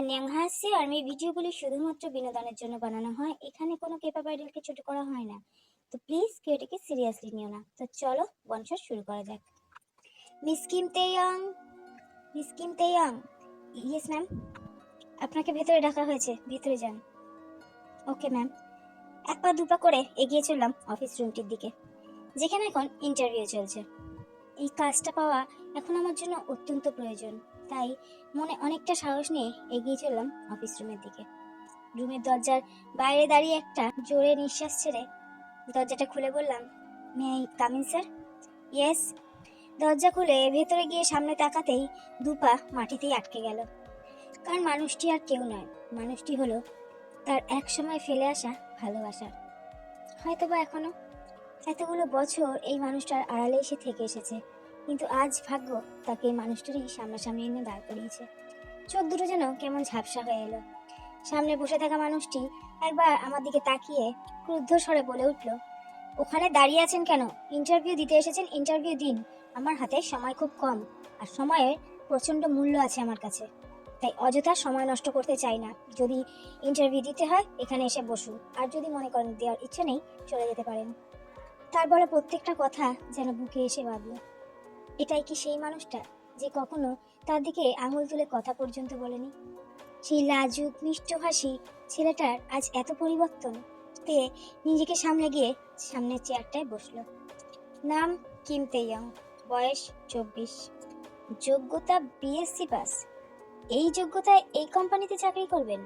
ন্যাংহাসি আর এই ভিডিওগুলি শুধুমাত্র বিনোদনের জন্য বানানো হয়। এখানে কোনো কেপা বাইডেলকে ছোট করা হয় না। তো প্লিজ কেউ এটাকে সিরিয়াসলি নিও না। তো চলো বনশট শুরু করা যাক। Miss Kim Taeyoung Miss Kim Taeyoung yes ma'am আপনাকে ভেতরে ডাকা হয়েছে। ভেতরে যান। ওকে ম্যাম এক পা দুপা করে এগিয়ে চললাম অফিস রুমটির দিকে। যেখানে এখন ইন্টারভিউ চলছে। এই কাজটা পাওয়া এখন আমার জন্য অত্যন্ত প্রয়োজন। তাই মনে অনেকটা সাহস নিয়ে এগিয়ে চললাম অফিস রুমের দিকে। রুমের দরজার বাইরে দাঁড়িয়ে একটা জোরে নিঃশ্বাস ছেড়ে দরজাটা খুলে বললাম may I come in sir yes দরজা খুলে ভেতরে গিয়ে সামনে তাকাতেই দুপা মাটিতেই আটকে গেল। কারণ মানুষটি আর কেউ নয়, মানুষটি হলো তার এক সময় ফেলে আসা ভালোবাসা। হয়তো বা এখনও। এতগুলো বছর এই মানুষটার আড়ালে এসে থেকে এসেছে। কিন্তু আজ ভাগ্য তাকে এই মানুষটারই সামনাসামনি এনে দাঁড় করিয়েছে। চোখ দুটো যেন কেমন ঝাপসা হয়ে এলো। সামনে বসে থাকা মানুষটি একবার আমার দিকে তাকিয়ে ক্রুদ্ধ স্বরে বলে উঠল, ওখানে দাঁড়িয়ে আছেন কেন? ইন্টারভিউ দিতে এসেছেন ইন্টারভিউ দিন। আমার হাতে সময় খুব কম আর সময়ের প্রচণ্ড মূল্য আছে আমার কাছে। তাই অযথা সময় নষ্ট করতে চাই না। যদি ইন্টারভিউ দিতে হয়, এখানে এসে বসুন। আর যদি মনে করেন দেওয়ার ইচ্ছে নেই, চলে যেতে পারেন। তার বলা প্রত্যেকটা কথা যেন বুকে এসে বাঁধল। এটাই কি সেই মানুষটা যে কখনো তার দিকে আঙুল তুলে কথা পর্যন্ত বলেনি? সেই লাজুক মিষ্টভাষী ছেলেটার আজ এত পরিবর্তন তে নিজেকে সামলে গিয়ে সামনের চেয়ারটায় বসল। নাম কিম তেয়ং, বয়স চব্বিশ। যোগ্যতা বিএসসি পাস। এই যোগ্যতায় এই কোম্পানিতে চাকরি করবেন?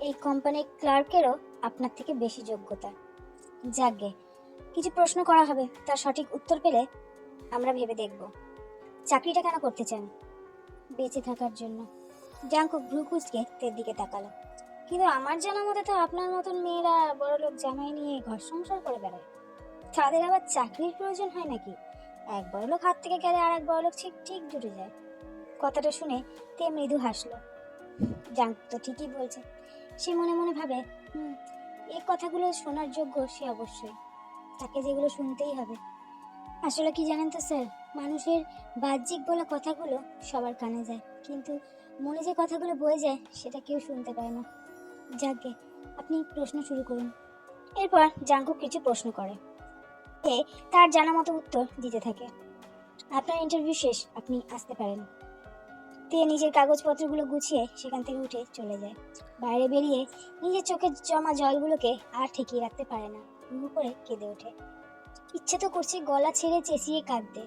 এই কোম্পানির ক্লার্কেরও আপনার থেকে বেশি যোগ্যতা। যাকগে কিছু প্রশ্ন করা হবে, তার সঠিক উত্তর পেলে আমরা ভেবে দেখব। চাকরিটা কেন করতে চান? বেঁচে থাকার জন্য। জাঙ্কু ভ্রু তের দিকে তাকালো। কিন্তু আমার জানা মতে তো আপনার মতন মেয়েরা বড় লোক জামাই নিয়ে ঘর সংসার করে বেড়ায়। তাদের আবার চাকরির প্রয়োজন হয় নাকি? এক বড় লোক হাত থেকে গেলে আর এক বড় লোক ঠিক ঠিক জুটে যায়। কথাটা শুনে তে মৃদু হাসলো। জাঙ্ক তো ঠিকই বলছে। সে মনে মনে ভাবে, হুম এই কথাগুলো শোনার যোগ্য সে অবশ্যই। তাকে যেগুলো শুনতেই হবে। আসলে কি জানেন তো স্যার? মানুষের বাহ্যিক বলা কথাগুলো সবার কানে যায়, কিন্তু মনে যে কথাগুলো বয়ে যায়, সেটা কেউ শুনতে পায় না। যাকে আপনি প্রশ্ন শুরু করুন। এরপর জাঙ্কুক কিছু প্রশ্ন করে। এ তার জানা মতো উত্তর দিতে থাকে। আপনার ইন্টারভিউ শেষ, আপনি আসতে পারেন। তে নিজের কাগজপত্রগুলো গুছিয়ে সেখান থেকে উঠে চলে যায়। বাইরে বেরিয়ে নিজের চোখে জমা জলগুলোকে আর ঠেকিয়ে রাখতে পারে না। করে কেঁদে ওঠে। ইচ্ছে তো করছে গলা ছেড়ে চেঁচিয়ে কাঁদতে।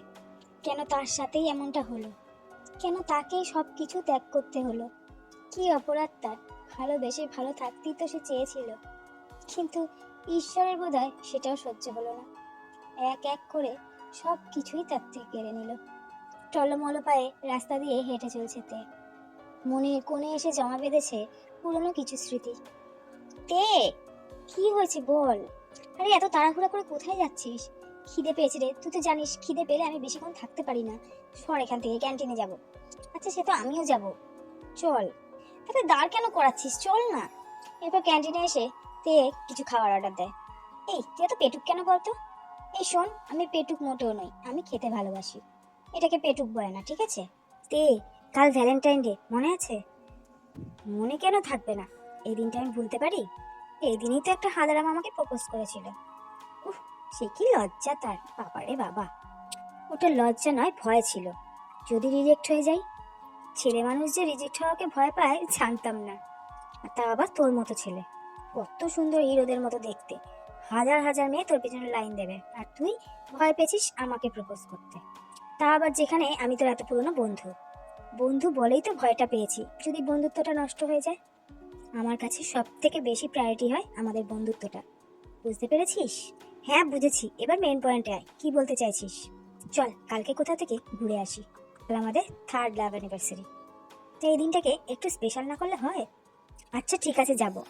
কেন তার সাথেই এমনটা হলো? কেন তাকেই সব কিছু ত্যাগ করতে হলো? কি অপরাধ তার? ভালোবেসে ভালো থাকতেই তো সে চেয়েছিল। কিন্তু ঈশ্বরের বোধহয় সেটাও সহ্য হলো না। এক এক করে সব কিছুই তার থেকে কেড়ে নিল। টলমল পায়ে রাস্তা দিয়ে হেঁটে চলছে তে। মনের কোণে এসে জমা বেঁধেছে পুরনো কিছু স্মৃতি। তে, কি হয়েছে বল? আরে এত তাড়াহুড়া করে কোথায় যাচ্ছিস? খিদে পেয়েছে রে। তুই তো জানিস, খিদে পেলে আমি বেশিক্ষণ থাকতে পারি না। সর এখান থেকে, ক্যান্টিনে যাব। আচ্ছা সে তো আমিও যাব। চল। তাহলে দাঁড় কেন করাচ্ছিস? চল না। এরপর ক্যান্টিনে এসে তে কিছু খাওয়ার অর্ডার দেয়। এই, তুই এত পেটুক কেন বলতো? এই শোন, আমি পেটুক মোটেও নই, আমি খেতে ভালোবাসি। এটাকে পেটুক বলে না, ঠিক আছে? তে, কাল ভ্যালেন্টাইন ডে, মনে আছে? মনে কেন থাকবে না? এই দিনটা আমি ভুলতে পারি? এই দিনই তো একটা হাজারাম আমাকে প্রপোজ করেছিল। উফ, সে কি লজ্জা তার। বাবারে বাবা। ওটা লজ্জা নয়, ভয় ছিল। যদি রিজেক্ট হয়ে যাই, ছেলে মানুষ যে রিজেক্ট হওয়াকে ভয় পায়, জানতাম না। আর তা আবার তোর মতো ছেলে। কত সুন্দর হিরোদের মতো দেখতে। হাজার হাজার মেয়ে তোর পেছনে লাইন দেবে। আর তুই ভয় পেয়েছিস আমাকে প্রপোজ করতে। তা আবার যেখানে আমি তোর এত পুরনো বন্ধু। বন্ধু বলেই তো ভয়টা পেয়েছি। যদি বন্ধুত্বটা নষ্ট হয়ে যায় আমার কাছে সব থেকে বেশি প্রায়োরিটি হয় আমাদের বন্ধুত্বটা। বুঝতে পেরেছিস? হ্যাঁ বুঝেছি। এবার মেন পয়েন্টে আয়। কি বলতে চাইছিস? চল, কালকে কোথা থেকে ঘুরে আসি? আমাদের থার্ড লাভ অ্যানিভার্সারি তো এই দিনটাকে একটু স্পেশাল না করলে হয়? আচ্ছা ঠিক আছে, যাব।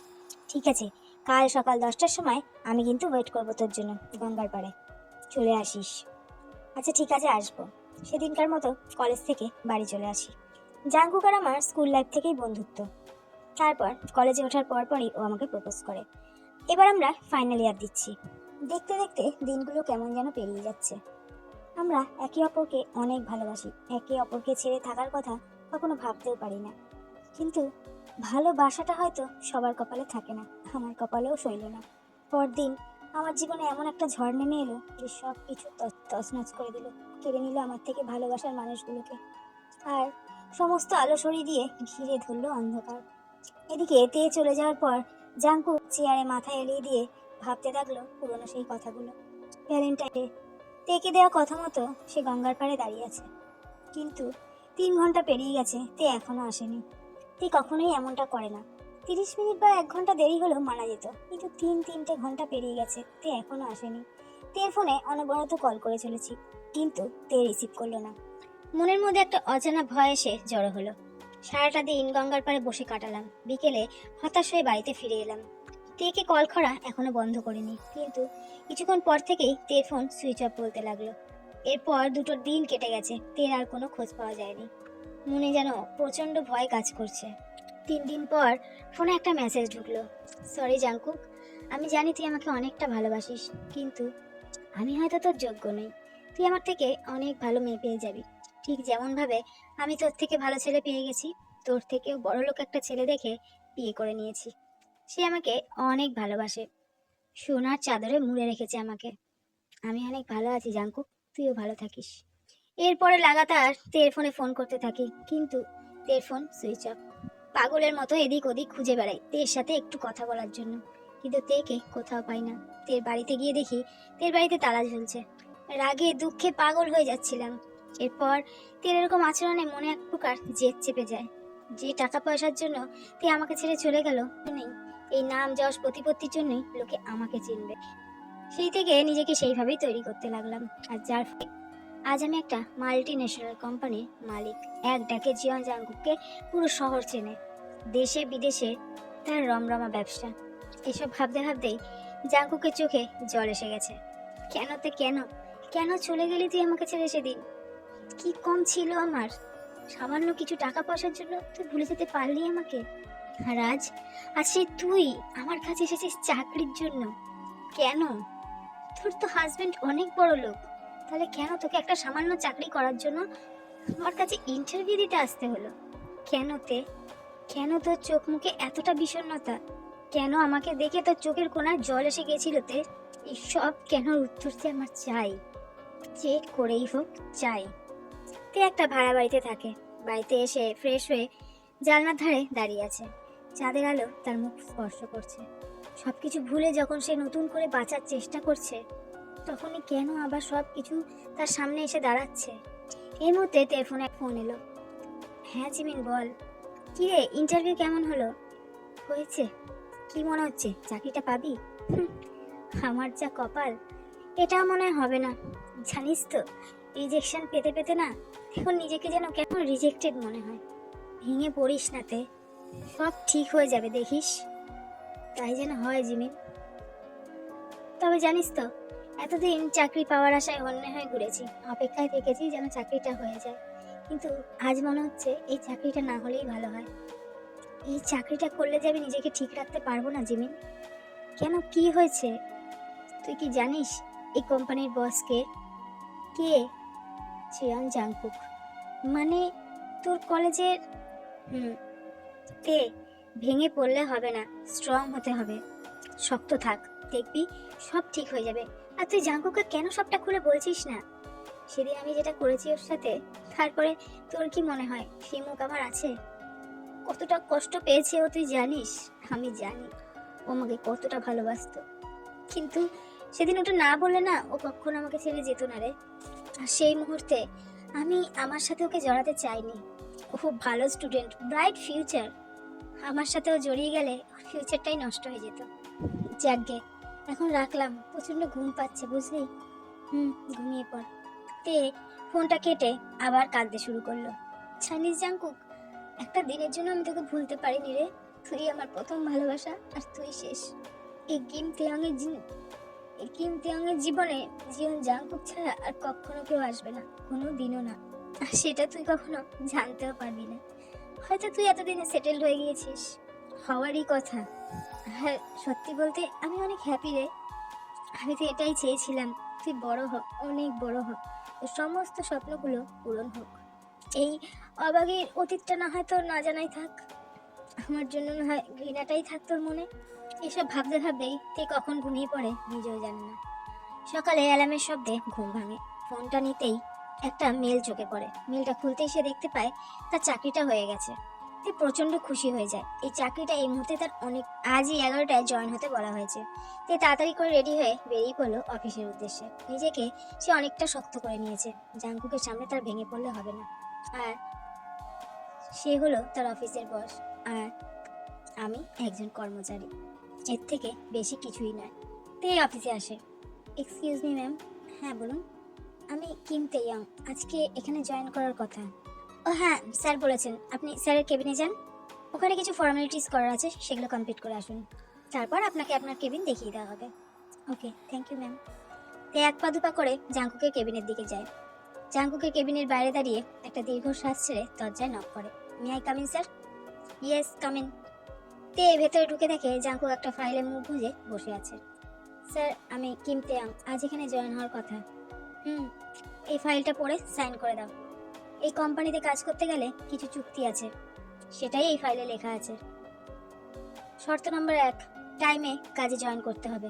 ঠিক আছে, কাল সকাল দশটার সময় আমি কিন্তু ওয়েট করব তোর জন্য গঙ্গার পাড়ে। চলে আসিস। আচ্ছা ঠিক আছে, আসব। সেদিনকার মতো কলেজ থেকে বাড়ি চলে আসি। জাঙ্কুক আর আমার স্কুল লাইফ থেকেই বন্ধুত্ব। তারপর কলেজে ওঠার পরপরই ও আমাকে প্রপোজ করে। এবার আমরা ফাইনাল ইয়ার দিচ্ছি। দেখতে দেখতে দিনগুলো কেমন যেন পেরিয়ে যাচ্ছে। আমরা একে অপরকে অনেক ভালোবাসি। একে অপরকে ছেড়ে থাকার কথা কখনো ভাবতেও পারি না। কিন্তু ভালোবাসাটা হয়তো সবার কপালে থাকে না, আমার কপালেও সইল না। পরদিন আমার জীবনে এমন একটা ঝড় নেমে এলো যে সব কিছু তছনছ করে দিল, কেড়ে নিল আমার থেকে ভালোবাসার মানুষগুলোকে। আর সমস্ত আলো সরিয়ে দিয়ে ঘিরে ধরলো অন্ধকার। এদিকে তে চলে যাওয়ার পর জাঙ্কু চেয়ারে মাথা এলিয়ে দিয়ে ভাবতে থাকল পুরনো সেই কথাগুলো। ভ্যালেন্টাইনে তেকে দেওয়া কথা মতো সে গঙ্গার পাড়ে দাঁড়িয়ে আছে। কিন্তু তিন ঘণ্টা পেরিয়ে গেছে, তে এখনও আসেনি। তে কখনোই এমনটা করে না। তিরিশ মিনিট বা এক ঘণ্টা দেরি হলেও মানা যেত, কিন্তু তিন তিনটে ঘণ্টা পেরিয়ে গেছে, তে এখনও আসেনি। তের ফোনে অনবরত কল করে চলেছি, কিন্তু তে রিসিভ করল না। মনের মধ্যে একটা অজানা ভয় এসে জড়ো হলো। সারাটা দিন গঙ্গার পাড়ে বসে কাটালাম। বিকেলে হতাশ হয়ে বাড়িতে ফিরে এলাম। তেকে কল করা এখনও বন্ধ করিনি, কিন্তু কিছুক্ষণ পর থেকেই তের ফোন সুইচ অফ বলতে লাগল। এরপর দুটো দিন কেটে গেছে, তের আর কোনো খোঁজ পাওয়া যায়নি। মনে যেন প্রচণ্ড ভয় কাজ করছে। তিন দিন পর ফোনে একটা মেসেজ ঢুকলো। সরি জাঙ্কুক আমি জানি তুই আমাকে অনেকটা ভালোবাসিস, কিন্তু আমি হয়তো তোর যোগ্য নই। তুই আমার থেকে অনেক ভালো মেয়ে পেয়ে যাবি। ঠিক যেমন ভাবে আমি তোর থেকে ভালো ছেলে পেয়ে গেছি, তোর থেকেও বড় লোক একটা ছেলে দেখে বিয়ে করে নিয়েছি। সে আমাকে অনেক ভালোবাসে। সোনার চাদরে মুড়ে রেখেছে আমাকে। আমি অনেক ভালো আছি জাঙ্কুক, তুইও ভালো থাকিস। এরপরে লাগাতার তের ফোনে ফোন করতে থাকি, কিন্তু তের ফোন সুইচ অফ। পাগলের মতো এদিক ওদিক খুঁজে বেড়াই তের সাথে একটু কথা বলার জন্য। কিন্তু তেকে কোথাও পাই না। তের বাড়িতে গিয়ে দেখি তের বাড়িতে তালা ঝুলছে রাগে দুঃখে পাগল হয়ে যাচ্ছিলাম। এরপর তের এরকম আচরণে মনে এক প্রকার জেদ চেপে যায়। যে টাকা পয়সার জন্য তে আমাকে ছেড়ে চলে গেল নেই। এই নাম যশ প্রতিপত্তির জন্যই লোকে আমাকে চিনবে। সেই থেকে নিজেকে সেইভাবেই তৈরি করতে লাগলাম। আর যার আজ আমি একটা মাল্টি ন্যাশনাল কোম্পানির মালিক। এক ডাকে জিয়ন জাঙ্কুককে পুরো শহর চেনে। দেশে বিদেশে তার রমরমা ব্যবসা। এসব ভাবতে ভাবতেই জাঙ্কুকের চোখে জল এসে গেছে। কেন তে কেন? কেন চলে গেলি তুই আমাকে ছেড়ে সেদিন? কি কম ছিল আমার? সামান্য কিছু টাকা পয়সার জন্য তুই ভুলে যেতে পারলি আমাকে। আর আজ আজ সেই তুই আমার কাছে এসেছিস চাকরির জন্য। কেন? তোর তো হাজবেন্ড অনেক বড় লোক। তাহলে কেন তোকে একটা সামান্য চাকরি করার জন্য আমার কাছে ইন্টারভিউ দিতে আসতে হলো? কেন তে? কেন তোর চোখ মুখে এতটা বিষণ্ণতা? কেন আমাকে দেখে তোর চোখের কোনায় জল এসে গেছিল তে? এই সব কেন উত্তর আমার চাই। যে করেই হোক, চাই। তে একটা ভাড়া বাড়িতে থাকে। বাড়িতে এসে ফ্রেশ হয়ে জানলার ধারে দাঁড়িয়ে আছে। চাঁদের আলো তার মুখ স্পর্শ করছে। সবকিছু ভুলে যখন সে নতুন করে বাঁচার চেষ্টা করছে, তখনই কেন আবার সব কিছু তার সামনে এসে দাঁড়াচ্ছে? এই মুহূর্তে টেলিফোনে ফোন এলো। হ্যাঁ জিমিন, বল। কি রে ইন্টারভিউ কেমন হলো? হয়েছে। কি মনে হচ্ছে, চাকরিটা পাবি? আমার যা কপাল, এটাও মনে হবে না। জানিস তো রিজেকশন পেতে পেতে না এখন নিজেকে যেন কেমন রিজেক্টেড মনে হয়। ভেঙে পড়িস না তে। সব ঠিক হয়ে যাবে, দেখিস? তাই যেন হয় জিমিন। তবে জানিস তো, এতদিন চাকরি পাওয়ার আশায় অন্য হয়ে ঘুরেছি, অপেক্ষায় থেকেছি যেন চাকরিটা হয়ে যায়। কিন্তু আজ মনে হচ্ছে এই চাকরিটা না হলেই ভালো হয়। এই চাকরিটা করলে যে আমি নিজেকে ঠিক রাখতে পারব না জিমিন। কেন, কি হয়েছে? তুই কি জানিস এই কোম্পানির বসকে কে? চিয়ান জাংকুক। মানে তোর কলেজের, হুম তে ভেঙে পড়লে হবে না স্ট্রং হতে হবে। শক্ত থাক, দেখবি সব ঠিক হয়ে যাবে। আর তুই জাঙ্কুকে কেন সবটা খুলে বলছিস না? সেদিন আমি যেটা করেছি ওর সাথে, তারপরে তোর কি মনে হয়? সেই মুখ আমার আছে? কতটা কষ্ট পেয়েছে ও তুই জানিস? আমি জানি। ও আমাকে কতটা ভালোবাসতো। কিন্তু সেদিন ওটা না বললে না ও কখনো আমাকে ছেড়ে যেত না রে। সেই মুহূর্তে আমি আমার সাথে ওকে জড়াতে চাইনি। ও খুব ভালো স্টুডেন্ট ব্রাইট ফিউচার আমার সাথেও জড়িয়ে গেলে ফিউচারটাই নষ্ট হয়ে যেত। যাকগে, এখন রাখলাম প্রচণ্ড ঘুম পাচ্ছে, বুঝলি? হুম, ঘুমিয়ে পড়। তে, ফোনটা কেটে আবার কাঁদতে শুরু করল। জানিস জাঙ্কুক একটা দিনের জন্য আমি তোকে ভুলতে পারিনি রে। তুই আমার প্রথম ভালোবাসা আর তুই শেষ। এই কিম তেয়ংয়ের জি- এই কিম তেয়ংয়ের জীবনে জীবন জাঙ্কুক ছাড়া আর কখনো কেউ আসবে না কোনো দিনও না। আর সেটা তুই কখনো জানতেও পারবি না। হয়তো তুই এতদিনে সেটেলড হয়ে গিয়েছিস, হওয়ারই কথা। হ্যাঁ সত্যি বলতে আমি অনেক হ্যাপি রে। আমি তো এটাই চেয়েছিলাম, তুই বড় হোক অনেক বড় হোক তোর সমস্ত স্বপ্নগুলো পূরণ হোক। এই অবাগের অতীতটা না হয়তো না জানাই থাক। আমার জন্য না হয় ঘৃণাটাই থাকতো মনে। এসব ভাবতে ভাবতেই তে কখন ঘুমিয়ে পড়ে নিজেও জানে না। সকালে অ্যালার্মের শব্দে ঘুম ভাঙে। ফোনটা নিতেই একটা মেল চোখে পড়ে। মেলটা খুলতেই সে দেখতে পায় তার চাকরিটা হয়ে গেছে। তে প্রচণ্ড খুশি হয়ে যায়। এই চাকরিটা এই মুহূর্তে তার অনেক, আজই এগারোটায় জয়েন হতে বলা হয়েছে। তে তাড়াতাড়ি করে রেডি হয়ে বেরিয়ে পড়ল অফিসের উদ্দেশ্যে। নিজেকে সে অনেকটা শক্ত করে নিয়েছে। জাঙ্কুকের সামনে তার ভেঙে পড়লে হবে না। আর সে হলো তার অফিসের বস। আর আমি একজন কর্মচারী। এর থেকে বেশি কিছুই নয়। তে অফিসে আসে। এক্সকিউজ মি ম্যাম হ্যাঁ বলুন। আমি কিম তেয়াং আজকে এখানে জয়েন করার কথা। ও হ্যাঁ স্যার বলেছেন। আপনি স্যারের কেবিনে যান। ওখানে কিছু ফর্মালিটিস করার আছে, সেগুলো কমপ্লিট করে আসুন। তারপর আপনাকে আপনার কেবিন দেখিয়ে দেওয়া হবে। ওকে থ্যাংক ইউ ম্যাম তে এক পা দুপা করে জাঙ্কুকের কেবিনের দিকে যায়। জাঙ্কুকের কেবিনের বাইরে দাঁড়িয়ে একটা দীর্ঘ শ্বাস ছেড়ে দরজায় নক করে। May I come in, sir. Yes come in. তে ভেতরে ঢুকে দেখে জাঙ্কুক একটা ফাইলে মুখ গুঁজে বসে আছে। স্যার, আমি কিম তেয়াং আজ এখানে জয়েন হওয়ার কথা। হুম, এই ফাইলটা পড়ে সাইন করে দাও। এই কোম্পানিতে কাজ করতে গেলে কিছু চুক্তি আছে। সেটাই এই ফাইলে লেখা আছে। শর্ত নম্বর এক, টাইমে কাজে জয়েন করতে হবে।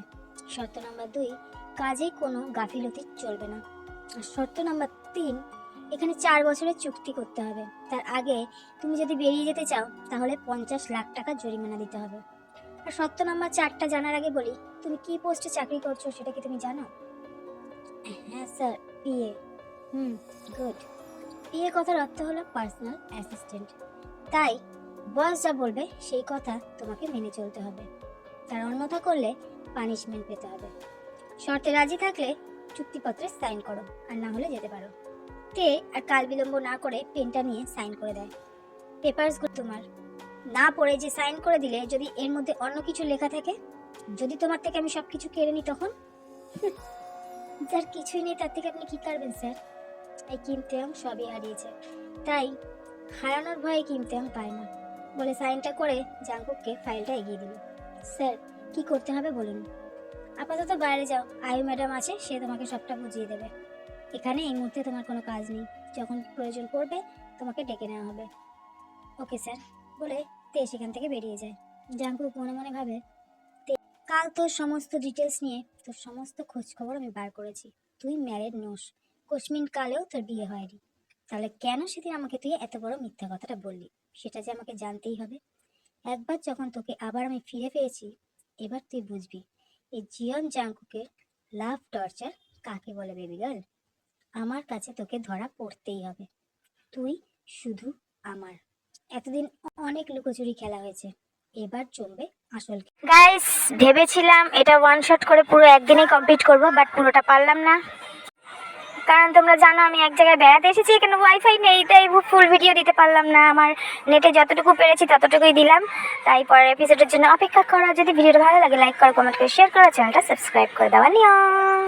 শর্ত নম্বর দুই, কাজে কোনো গাফিলতি চলবে না। আর শর্ত নম্বর তিন এখানে চার বছরের চুক্তি করতে হবে। তার আগে তুমি যদি বেরিয়ে যেতে চাও, তাহলে পঞ্চাশ লাখ টাকা জরিমানা দিতে হবে। আর শর্ত নম্বর চারটা জানার আগে বলি, তুমি কি পোস্টে চাকরি করছ সেটা কি তুমি জানো? হ্যাঁ sir PA hmm, good. PA কথার অর্থ হলো পার্সোনাল অ্যাসিস্ট্যান্ট। তাই বস যা বলবে, সেই কথা তোমাকে মেনে চলতে হবে। তার অন্যথা করলে পানিশমেন্ট পেতে হবে। শর্তে রাজি থাকলে চুক্তিপত্রে সাইন করো, আর না হলে যেতে পারো। তে আর কাল বিলম্ব না করে পেনটা নিয়ে সাইন করে দেয়। পেপারসগুলো তোমার। না পড়ে যে সাইন করে দিলে যদি এর মধ্যে অন্য কিছু লেখা থাকে, যদি তোমার থেকে আমি সবকিছু কেড়ে নিই তখন? যার কিছুই নেই তার থেকে আপনি কি করবেন, স্যার? এই কিমতেম সবই হারিয়েছে। তাই হারানোর ভয়ে কিমতেম পায় না। বলে সাইনটা করে জাঙ্কুককে ফাইলটা এগিয়ে দিল। স্যার, কি করতে হবে বলুন? আপাতত বাইরে যাও। আয়ু ম্যাডাম আছে, সে তোমাকে সবটা বুঝিয়ে দেবে। এখানে এই মুহূর্তে তোমার কোনো কাজ নেই। যখন প্রয়োজন পড়বে, তোমাকে ডেকে নেওয়া হবে। Okay, sir. বলে তে সেখান থেকে বেরিয়ে যায়। জাঙ্কুক মনে মনে ভাবে, "তে- কাল তোর সমস্ত ডিটেলস নিয়ে, তোর সমস্ত খোঁজ খবর আমি বার করেছি। তুই ম্যারেড নোস। কোশমিন কালেও তোর বিয়ে হয়নি। তাহলে কেন সেদিন আমাকে তুই এত বড় মিথ্যা কথাটা বললি? সেটা যে আমাকে জানতেই হবে। একবার যখন তোকে আবার আমি ফিরে পেয়েছি, এবার তুই বুঝবি, এই জিয়ন জাঙ্কুকের লাভ টর্চার কাকে বলে বেবি গার্ল আমার কাছে তোকে ধরা পড়তেই হবে। তুই শুধু আমার। এতদিন অনেক লুকোচুরি খেলা হয়েছে। এবার জমবে আসল গাইস ভেবেছিলাম এটা ওয়ান শট করে পুরো একদিনেই কমপ্লিট করব বাট পুরোটা পারলাম না। কারণ তোমরা জানো, আমি এক জায়গায় বেড়াতে এসেছি, এখানে ওয়াইফাই নেই, তাই ফুল ভিডিও দিতে পারলাম না। আমার নেটে যতটুকু পেরেছি ততটুকুই দিলাম। তাই পরের এপিসোডের জন্য অপেক্ষা করো। যদি ভিডিওটা ভালো লাগে লাইক করো কমেন্ট করে শেয়ার করো, চ্যানেলটা সাবস্ক্রাইব করে দেওয়া নিয়ম